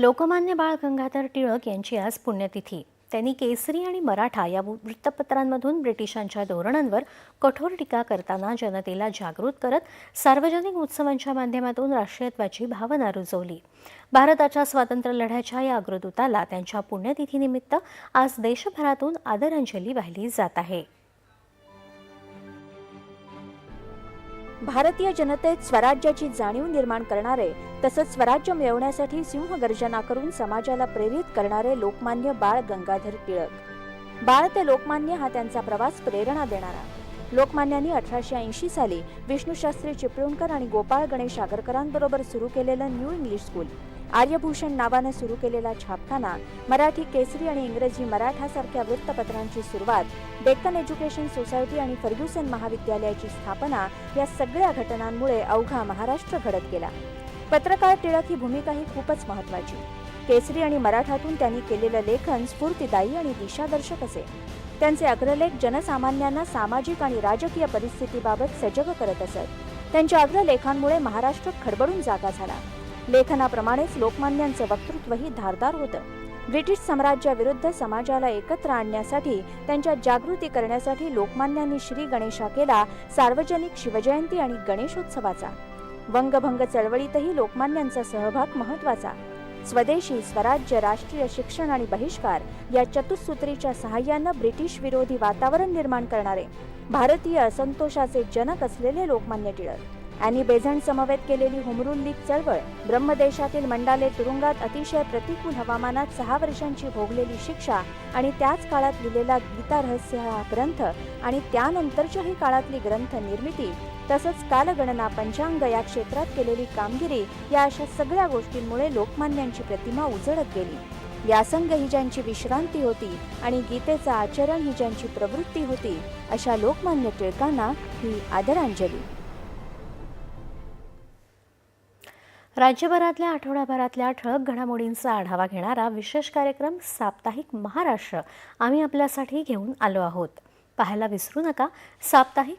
लोकमान्य बाळ गंगाधर टिळक यांची आज पुण्यतिथी. त्यांनी केसरी आणि मराठा या वृत्तपत्रांमधून ब्रिटिशांच्या धोरणांवर कठोर टीका करताना जनतेला जागृत करत सार्वजनिक उत्सवांच्या माध्यमातून राष्ट्रीयत्वाची भावना रुजवली. भारताच्या स्वातंत्र्य लढ्याच्या या अग्रदूताला त्यांच्या पुण्यतिथीनिमित्त आज देशभरातून आदरांजली वाहिली जात आहे. भारतीय जनतेत स्वराज्याची जाणीव निर्माण करणारे तसंच स्वराज्य मिळवण्यासाठी सिंहगर्जना करून समाजाला प्रेरित करणारे लोकमान्य बाळ गंगाधर टिळक. बाळ ते लोकमान्य हा त्यांचा प्रवास प्रेरणा देणारा. लोकमान्यांनी अठराशे ऐंशी साली विष्णूशास्त्री चिपळूणकर आणि गोपाळ गणेश आगरकरांबरोबर सुरू केलेलं न्यू इंग्लिश स्कूल. आर्यभूषण नावानं सुरू केलेला छापखाना मराठी केसरी आणि इंग्रजी मराठा सारख्या वृत्तपत्रांची सुरुवात डेक्कन एज्युकेशन सोसायटी आणि फर्ग्युसन महाविद्यालयाची स्थापना या सगळ्या घटनांमुळे अवघा महाराष्ट्र घडत गेला. पत्रकार टिळक ही भूमिका ही खूपच महत्वाची केसरी आणि मराठातून त्यांनी केलेलं लेखन स्फूर्तिदायी आणि दिशादर्शक असे. त्यांचे अग्रलेख जनसामान्यांना सामाजिक आणि राजकीय परिस्थितीबाबत सजग करत असत. त्यांच्या अग्रलेखांमुळे महाराष्ट्र खडबडून जागा झाला. लेखनाप्रमाणेच लोकमान्यांचं वक्तृत्वही धारदार होतं. ब्रिटिश साम्राज्याविरुद्ध समाजाला एकत्र आणण्यासाठी त्यांच्या जागृती करण्यासाठी लोकमान्यांनी श्री गणेशा केला सार्वजनिक शिवजयंती आणि गणेशोत्सवाचा. वंगभंग चळवळीतही लोकमान्यांचा सहभाग महत्त्वाचा स्वदेशी स्वराज्य राष्ट्रीय शिक्षण आणि बहिष्कार या चतुसूत्रीच्या सहाय्यानं ब्रिटिश विरोधी वातावरण निर्माण करणारे भारतीय असंतोषाचे जनक असलेले लोकमान्य टिळक. आणि बेझंट समवेत केलेली होमरूल लीग चळवळ ब्रह्मदेशातील मंडाले तुरुंगात अतिशय प्रतिकूल हवामानात सहा वर्षांची भोगलेली शिक्षा आणि त्याच काळात लिहिलेला गीता रहस्य हा ग्रंथ आणि त्यानंतरच्याही काळातली ग्रंथ निर्मिती तसंच कालगणना पंचांग या क्षेत्रात केलेली कामगिरी या अशा सगळ्या गोष्टींमुळे लोकमान्यांची प्रतिमा उजळत गेली. व्यासंग ही ज्यांची विश्रांती होती आणि गीतेचं आचरण ही ज्यांची प्रवृत्ती होती अशा लोकमान्य टिळकांना ही आदरांजली. राज्यभरातल्या आठवड्याभरातल्या ठळक घडामोडींचा आढावा घेणारा विशेष कार्यक्रम साप्ताहिक महाराष्ट्र. आम्ही आपल्यासाठी घेऊन आलो आहोत. पाहायला विसरू नका साप्ताहिक